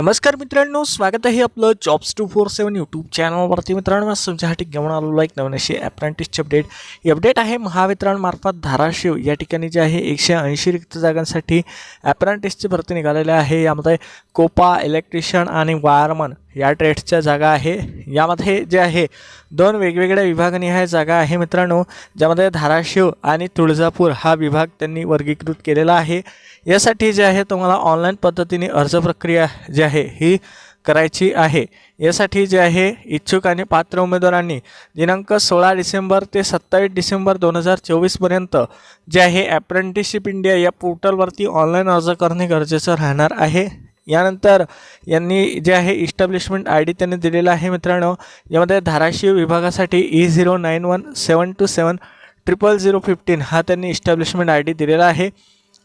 नमस्कार मित्रांनो स्वागत आहे आपलं jobs two four seven YouTube चॅनलवरती मित्रांनो आज तुमच्यासाठी घेऊन आलेलो एक नवीन अशी अप्रेंटिसची अपडेट ही अपडेट आहे महावितरणमार्फत धाराशिव. या ठिकाणी जे आहे एकशे ऐंशी रिक्त जागांसाठी अप्रेंटिसची भरती निघालेली आहे. यामध्ये कोपा इलेक्ट्रिशियन आणि वायरमन या ट्रेड्सच्या जागा आहे. यामध्ये जे आहे दोन वेगवेगळ्या विभागनिहाय जागा आहे मित्रांनो ज्यामध्ये धाराशिव आणि तुळजापूर हा विभाग त्यांनी वर्गीकृत केलेला आहे. यासाठी जे आहे तुम्हाला ऑनलाईन पद्धतीने अर्ज प्रक्रिया जी आहे ही करायची आहे. यासाठी जे आहे इच्छुक आणि पात्र उमेदवारांनी दिनांक सोळा डिसेंबर ते सत्तावीस डिसेंबर दोन हजार चोवीसपर्यंत जे आहे ॲप्रेंटिसशिप इंडिया या पोर्टलवरती ऑनलाईन अर्ज करणे गरजेचं राहणार आहे. यानंतर यांनी जे आहे इस्टॅब्लिशमेंट आय डी त्यांनी दिलेला आहे मित्रांनो. यामध्ये धाराशिव विभागासाठी E zero nine one seven two seven triple zero fifteen हा त्यांनी इस्टॅब्लिशमेंट आय डी दिलेला आहे.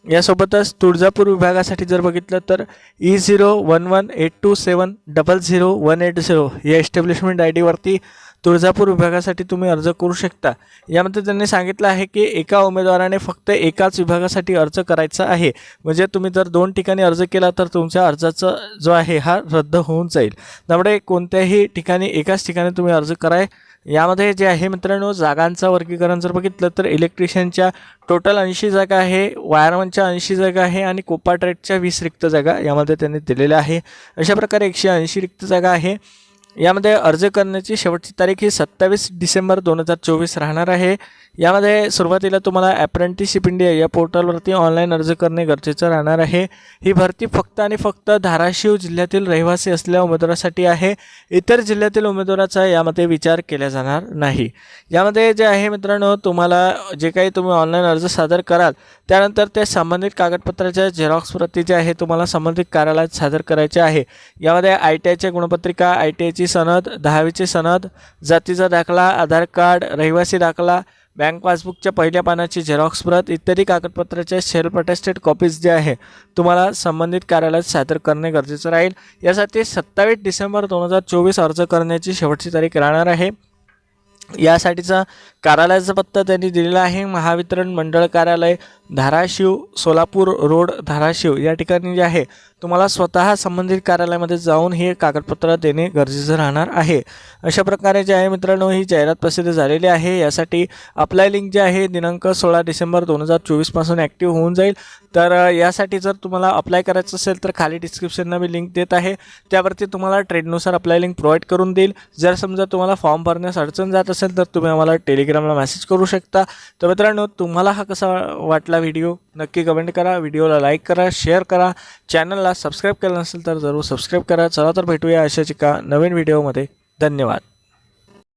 यासोबतच तुळजापूर विभागासाठी जर बघितलं तर E zero one one eight two seven double zero one eight zero या इस्टॅब्लिशमेंट आय डीवरती तुळजापूर विभागासाठी तुम्ही अर्ज करू शकता. यामध्ये त्यांनी सांगितलं आहे की एका उमेदवाराने फक्त एकाच विभागासाठी अर्ज करायचा आहे. म्हणजे तुम्ही जर दोन ठिकाणी अर्ज केला तर तुमच्या अर्जाचा जो आहे हा रद्द होऊन जाईल. त्यामुळे कोणत्याही ठिकाणी एकाच ठिकाणी तुम्ही अर्ज कराय यामध्ये जे आहे मित्रांनो जागांचं वर्गीकरण जर बघितलं तर इलेक्ट्रिशियनच्या टोटल ऐंशी जागा आहे वायरमनच्या ऐंशी जागा आहे आणि कोपाट्रेटच्या वीस रिक्त जागा यामध्ये त्यांनी दिलेल्या आहे. अशा प्रकारे एकशे ऐंशी रिक्त जागा आहे. यामध्ये अर्ज करण्याची शेवटची तारीख ही सत्तावीस डिसेंबर दोन हजार चोवीस राहणार आहे. यामध्ये सुरुवातीला तुम्हाला अप्रेंटिसशिप इंडिया या पोर्टलवरती ऑनलाईन अर्ज करणे गरजेचं राहणार आहे. ही भरती फक्त आणि फक्त धाराशिव जिल्ह्यातील रहिवासी असलेल्या उमेदवारासाठी आहे. इतर जिल्ह्यातील उमेदवाराचा यामध्ये विचार केला जाणार नाही. यामध्ये जे आहे मित्रांनो तुम्हाला जे काही तुम्ही ऑनलाईन अर्ज सादर कराल त्यानंतर त्या संबंधित कागदपत्राच्या झेरॉक्स प्रती जे आहे तुम्हाला संबंधित कार्यालयात सादर करायचे आहे. यामध्ये आय टी आयच्या गुणपत्रिका आय टी आयची सनद दहावीची सनद जातीचा दाखला आधार कार्ड रहिवासी दाखला बँक पासबुकच्या पहिल्या पानाची झेरॉक्स प्रत इत्यादी कागदपत्राच्या सेल्फ अटेस्टेड कॉपीज जे आहे तुम्हाला संबंधित कार्यालयात सादर करणे गरजेचं राहील. यासाठी सत्तावीस डिसेंबर दोन हजार चोवीस अर्ज करण्याची शेवटची तारीख राहणार आहे. यासाठीचा कार्यालयाचा पत्ता त्यांनी दिलेला आहे. महावितरण मंडळ कार्यालय धाराशिव सोलापूर रोड धाराशिव या ठिकाणी जे आहे तुम्हाला स्वतः संबंधित कार्यालयामध्ये जाऊन हे कागदपत्र देणे गरजेचं राहणार आहे. अशा प्रकारे जे आहे मित्रांनो ही जाहिरात प्रसिद्ध झालेली आहे. यासाठी अप्लाय लिंक जे आहे दिनांक सोळा डिसेंबर दोन हजार चोवीसपासून ॲक्टिव्ह होऊन जाईल. तर यासाठी जर तुम्हाला अप्लाय करायचं असेल तर खाली डिस्क्रिप्शनला मी लिंक देत आहे. त्यावरती तुम्हाला ट्रेडनुसार अप्लाय लिंक प्रोव्हाइड करून देईल. जर समजा तुम्हाला फॉर्म भरण्यास अडचण जात असेल तर तुम्ही आम्हाला टेलिग्रामला मेसेज करू शकता. तर मित्रांनो तुम्हाला हा कसा वाटला व्हिडिओ नक्की कमेंट करा व्हिडिओला लाईक करा शेअर करा. चॅनलला सबस्क्राईब केलं नसेल तर जरूर सबस्क्राईब करा. चला तर भेटूया अशाच एका नवीन व्हिडिओमध्ये धन्यवाद.